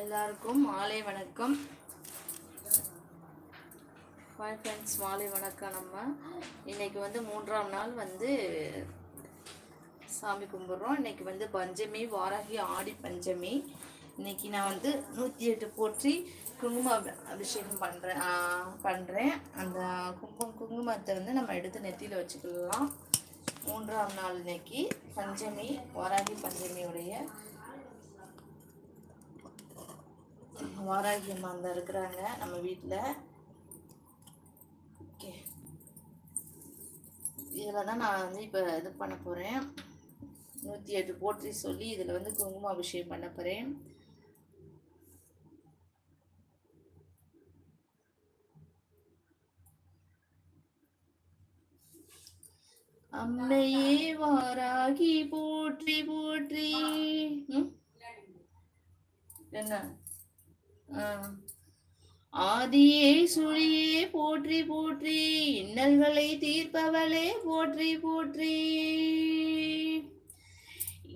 எல்லாருக்கும் மாலை வணக்கம். ஹாய் ஃப்ரெண்ட்ஸ் மாலை வணக்கம் நம்ம. இன்னைக்கு வந்து மூன்றாம் நாள் வந்து சாமி கும்பிட்றோம். இன்னைக்கு வந்து பஞ்சமி வாராகி ஆடி பஞ்சமி. இன்னைக்கு நான் வந்து நூற்றி எட்டு போற்றி குங்கும அபிஷேகம் பண்ணுறேன் பண்ணுறேன் அந்த குங்குமம் குங்குமத்தை வந்து நம்ம எடுத்து நெத்தியில் வச்சுக்கலாம். மூன்றாம் நாள் இன்னைக்கு பஞ்சமி வாராகி பஞ்சமியுடைய வாராகி அம்மா அந்த இருக்கிறாங்க நம்ம வீட்டில் ஓகே. இதில் தான் நான் வந்து இப்போ இது பண்ண போகிறேன் நூற்றி எட்டு போற்றி சொல்லி இதில் வந்து குங்கும அபிஷேகம் பண்ண போகிறேன் அம்மையே வாராகி போற்றி போற்றி. என்ன? ஆதியே சுழியே போற்றி போற்றி. இன்னல்களை தீர்ப்பவளே போற்றி போற்றி.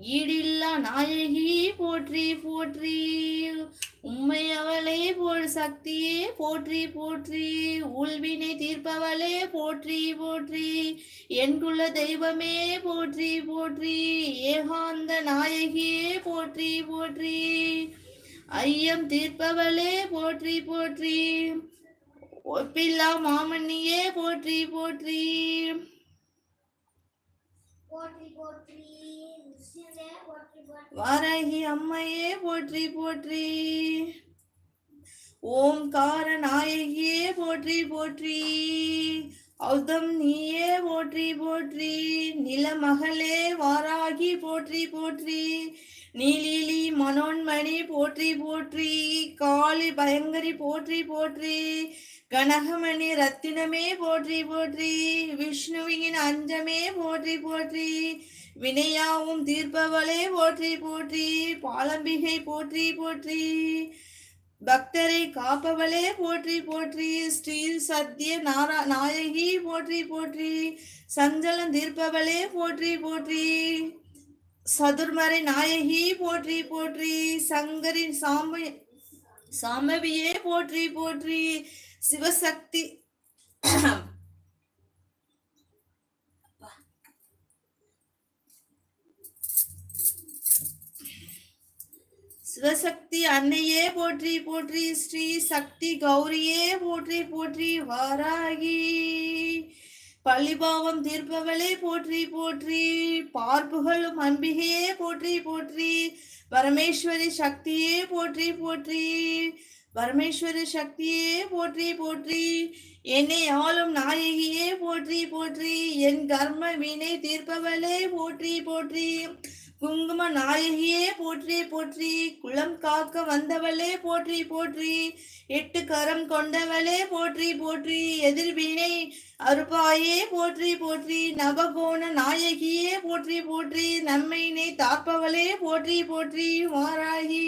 ஈடில்லா நாயகி போற்றி போற்றி. உண்மை அவளே போல் சக்தியே போற்றி போற்றி. உள்வினை தீர்ப்பவளே போற்றி போற்றி. என்குள்ள தெய்வமே போற்றி போற்றி. ஏகாந்த நாயகியே போற்றி போற்றி. ஐயம் தீர்ப்பவளே போற்றி போற்றி. ஒப்பில்லா மாமன்னியே போற்றி போற்றி. வாராகி அம்மையே போற்றி போற்றி. ஓம்கார நாயகியே போற்றி போற்றி. ஔதம் நீயே போற்றி போற்றி. நிலமகளே வாராகி போற்றி போற்றி. நீலீலி மனோன்மணி போற்றி போற்றி காளி பயங்கரி போற்றி போற்றி கனகமணி ரத்தினமே போற்றி போற்றி விஷ்ணுவின் அஞ்சமே போற்றி போற்றி வினையாவும் தீர்ப்பவளே போற்றி போற்றி பாலம்பிகை போற்றி போற்றி பக்தரை காப்பவளே போற்றி போற்றி ஸ்ரீ சத்ய நாரா நாயகி போற்றி போற்றி சஞ்சலம் தீர்ப்பவளே போற்றி போற்றி. சதுர்மறை நாயகி போற்றி போற்றி. சங்கரி சாம சாமவியே போற்றி போற்றி. சிவசக்தி சிவசக்தி அன்னையே போற்றி போற்றி. ஸ்ரீ சக்தி கௌரியே போற்றி போற்றி. வாராகி. பள்ளிபாவம் தீர்ப்பவளே போற்றி போற்றி. பார்ப்புகளும் அன்பிகையே போற்றி போற்றி. பரமேஸ்வரி சக்தியே போற்றி போற்றி. பரமேஸ்வரி சக்தியே போற்றி போற்றி. என்னை ஆளும் நாயகியே போற்றி போற்றி. என் கர்ம வினை தீர்ப்பவளே போற்றி போற்றி. குங்கும நாயகியே போற்றி போற்றி குளம் காக்க வந்தவளே போற்றி போற்றி எட்டு கரம் கொண்டவளே போற்றி போற்றி எதிர்வினை அருபாயே போற்றி போற்றி நவகோண நாயகியே போற்றி போற்றி நம்மையினை தாப்பவளே போற்றி போற்றி மாராகி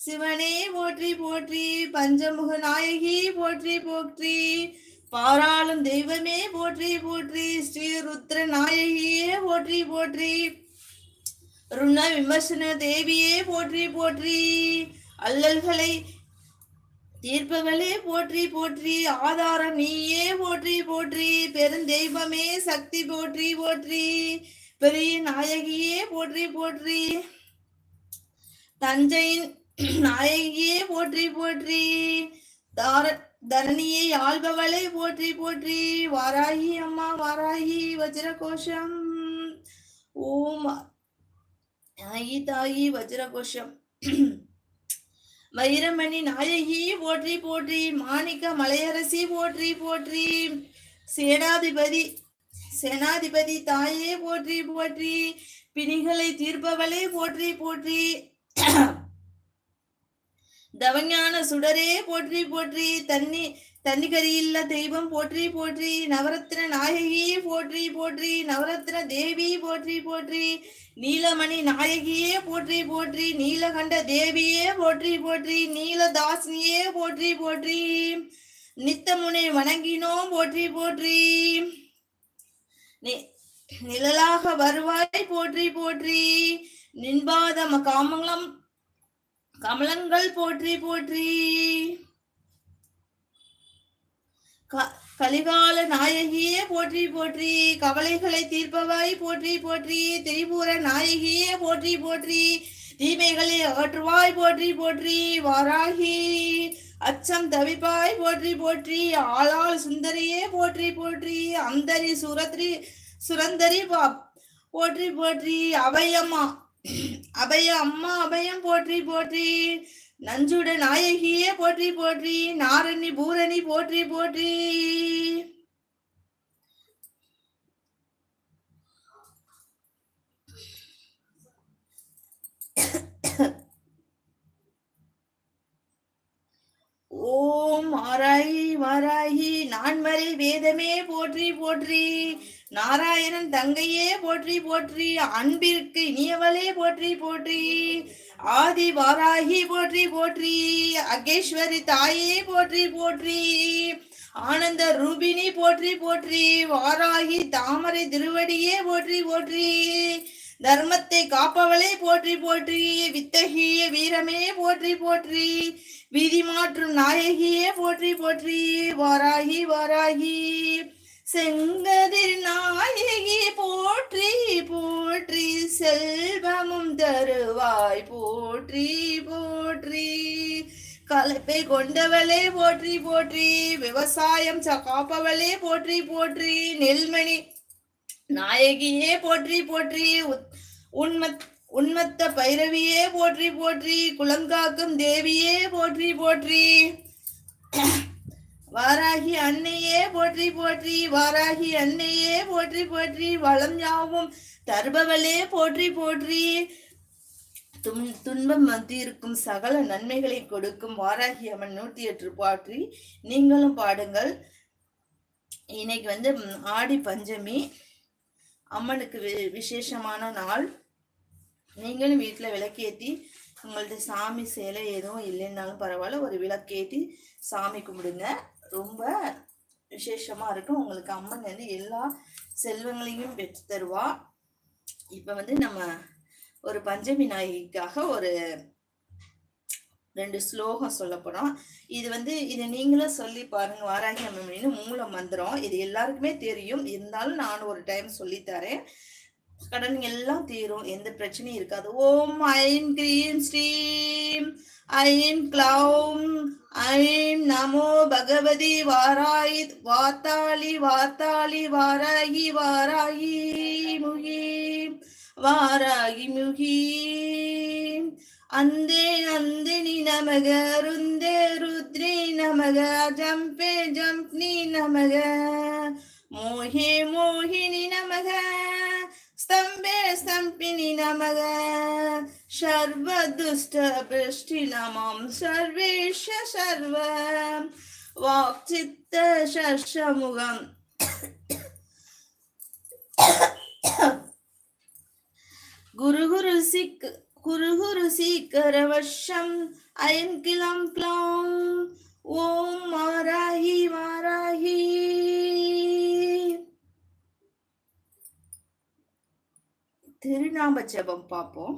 சிவனே போற்றி போற்றி பஞ்சமுக நாயகி போற்றி போற்றி பாராளும் தெய்வமே போற்றி போற்றி ஸ்ரீ ருத்ர நாயகியே போற்றி போற்றி ருண விமர்சன தேவியே போற்றி போற்றி. அல்லல்களை தீர்ப்பவளே போற்றி போற்றி. ஆதாரம் நீயே போற்றி போற்றி. பெருந்தெய்வமே சக்தி போற்றி போற்றி. பெரிய நாயகியே போற்றி போற்றி. தஞ்சையின் நாயகியே போற்றி போற்றி. தார தரணியை ஆள்பவளை போற்றி போற்றி. வாராகி அம்மா வாராகி வஜ்ரகோஷம். ஓம் தாயி தாயி வஜ்ரகோஷம். வைரமணி நாயகி போற்றி போற்றி மாணிக்க மலையரசி போற்றி போற்றி சேனாதிபதி சேனாதிபதி தாயே போற்றி போற்றி பிணிகளை தீர்ப்பவளே போற்றி போற்றி. தவஞான சுடரே போற்றி போற்றி. தண்ணி தன்னிகரியில்ல தெய்வம் போற்றி போற்றி. நவரத்ன நாயகி போற்றி போற்றி. நவரத்ன தேவி போற்றி போற்றி. நீலமணி நாயகியே போற்றி போற்றி. நீலகண்ட தேவியே போற்றி போற்றி. நீலதாசினியே போற்றி போற்றி. நித்தமுனை வணங்கினோம் போற்றி போற்றி. நி- நிழலாக வருவாய் போற்றி போற்றி. நின்பாத காமங்களம் கமலங்கள் போற்றி போற்றி. க- கலிகால நாயகியே போற்றி போற்றி. கவலைகளை தீர்ப்பவாய் போற்றி போற்றி. திரிபுர நாயகியே போற்றி போற்றி. தீமைகளை அகற்றுவாய் போற்றி போற்றி. வாராகி அச்சம் தவிப்பாய் போற்றி போற்றி. ஆளாள் சுந்தரியே போற்றி போற்றி. அந்தரி சுரத்ரி சுரந்தரி போற்றி போற்றி. அவையம்மா அபய அம்மா அபயம் போற்றி போற்றி. நஞ்சுட நாயகியே போற்றி போற்றி. நாரணி பூரணி போற்றி போற்றி. ஓம் ஆராயி வாராகி நான்மறை வேதமே போற்றி போற்றி. நாராயணன் தங்கையே போற்றி போற்றி அன்பிற்கு இனியவளே போற்றி போற்றி. ஆதி வாராகி போற்றி போற்றி. அகேஸ்வரி தாயே போற்றி போற்றி. ஆனந்த ரூபினி போற்றி போற்றி. வாராகி தாமரை திருவடியே போற்றி போற்றி. தர்மத்தை காப்பவளே போற்றி போற்றி. வித்தகிய வீரமே போற்றி போற்றி. விதி மாற்றும் நாயகியே போற்றி போற்றி. வாராகி வாராகி. செங்கதிர் நாயகி போற்றி போற்றி செல்வமும் தருவாய். போற்றி போற்றி. கலப்பை கொண்டவளே போற்றி போற்றி. விவசாயம் காப்பவளே போற்றி போற்றி. நெல்மணி நாயகியே போற்றி போற்றி. உத்- உன்மத் பைரவியே போற்றி போற்றி. குலங்காக்கும் தேவியே போற்றி போற்றி. வாராகி அன்னையே போற்றி போற்றி. வாராகி அன்னையே போற்றி போற்றி. வளம் யாவும் தருபவளே போற்றி போற்றி. தும் துன்பம் வந்திருக்கும் சகல நன்மைகளை கொடுக்கும் வாராகி அம்மன் நூற்றி எட்டு பாற்றி. நீங்களும் பாடுங்கள். இன்னைக்கு வந்து ஆடி பஞ்சமி. அம்மனுக்கு வி- விசேஷமான நாள். நீங்களும் வீட்டில் விளக்கேற்றி உங்கள்ட்ட சாமி சேலை எதுவும் இல்லைன்னாலும் பரவாயில்ல. ஒரு விளக்கேற்றி சாமி கும்பிடுங்க. ரொம்ப விசேஷமா இருக்கும் உங்களுக்கு அம்மன் வந்து எல்லா செல்வங்களையும் பெற்று தருவா. இப்போ வந்து நம்ம ஒரு பஞ்சமி நாயகிக்காக ஒரு ரெண்டு ஸ்லோகம் சொல்ல போறோம். இது வந்து இதை நீங்களும் சொல்லி பாருங்க வாராகி அம்மன் மூல மந்திரம். இது எல்லாருக்குமே தெரியும். இருந்தாலும் நான் ஒரு டைம் சொல்லித்தரேன் கடன் எல்லாம் தீரும். எந்த பிரச்சனையும் இருக்காது. ஓம் ஐம் கிரீம் ஸ்ரீம் ஐம் க்ளௌம் ஐம் நமோ பகவதி வாராயி வாத்தாளி வாத்தாளி வாராயி வாராயி முகி வாராகி முகி. அந்தே நந்தினி நமக ருந்தே ருத்ரி நமக ஜம்பே ஜம்ப்னி நமக. மோஹே மோஹினி நமக ಸ್ತಂಭೆ ಸ್ತಂಪಿನಿ ನಮಗ सर्वदुष्टभृष्टि नमं सर्वेश सर्व वाक्चित्त शर्षमुगम् गुरु गुरु सिक् गुरु गुरु सीकरवशम् अयं किलं क्लौं ॐ वाराहि वाराहि திருநாம ஜெபம் பார்ப்போம்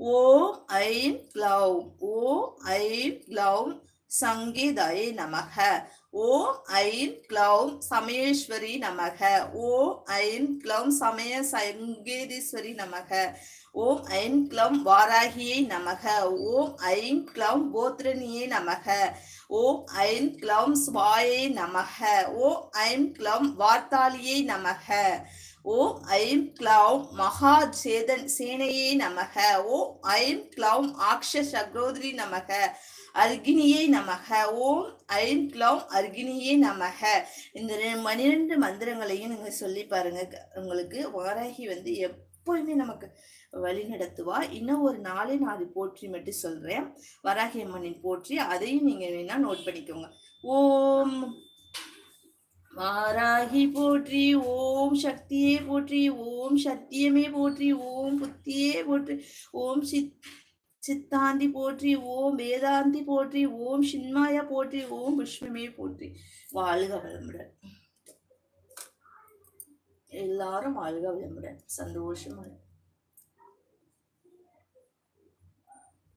ஓம் ஐம் க்ளௌம் ஓம் ஐம் க்ளௌம் சங்கீதாய நமக. ஓம் ஐம் க்ளௌம் சமயேஸ்வரி நமக. ஓம் ஐம் க்ளௌம் சமய சங்கீதீஸ்வரி நமக. ஓம் ஐம் க்ளௌம் வாராகியை நமக. ஓம் ஐம் க்ளௌம் போத்ரணியை நமக. ஓம் ஐம் க்ளௌம் ஸ்வாயை நமக. ஓம் ஐம் க்ளௌம் வார்த்தாலியை நமக. ஓம் ஐம் க்ளௌம் மகா சேதன் சேனையே நமக. ஓம் ஐம் க்ளௌம் ஆக்ஷ சக்ரோதரி நமக. அர்கினியை நமக. ஓம் ஐம் க்ளௌம் அர்கினியே நமக. இந்த ரெ- பன்னிரெண்டு மந்திரங்களையும் நீங்க சொல்லி பாருங்க. உங்களுக்கு வாராகி வந்து எப்பொழுதுமே நமக்கு வழி நடத்துவா. இன்னும் ஒரு நாளே நாலு போற்றி மட்டும் சொல்றேன். வராகி அம்மனின் போற்றி. அதையும் நீங்க வேணா நோட் பண்ணிக்கோங்க. ஓம் வாராகி போற்றி ஓம் சக்தியே போற்றி ஓம் சத்தியமே போற்றி ஓம் புத்தியே போற்றி ஓம் சித் சித்தாந்தி போற்றி ஓம் வேதாந்தி போற்றி ஓம் சின்மாயா போற்றி ஓம் விஷ்ணுமே போற்றி. வாழ்க வளமுடன். எல்லாரும் வாழ்க வளமுடன். சந்தோஷமா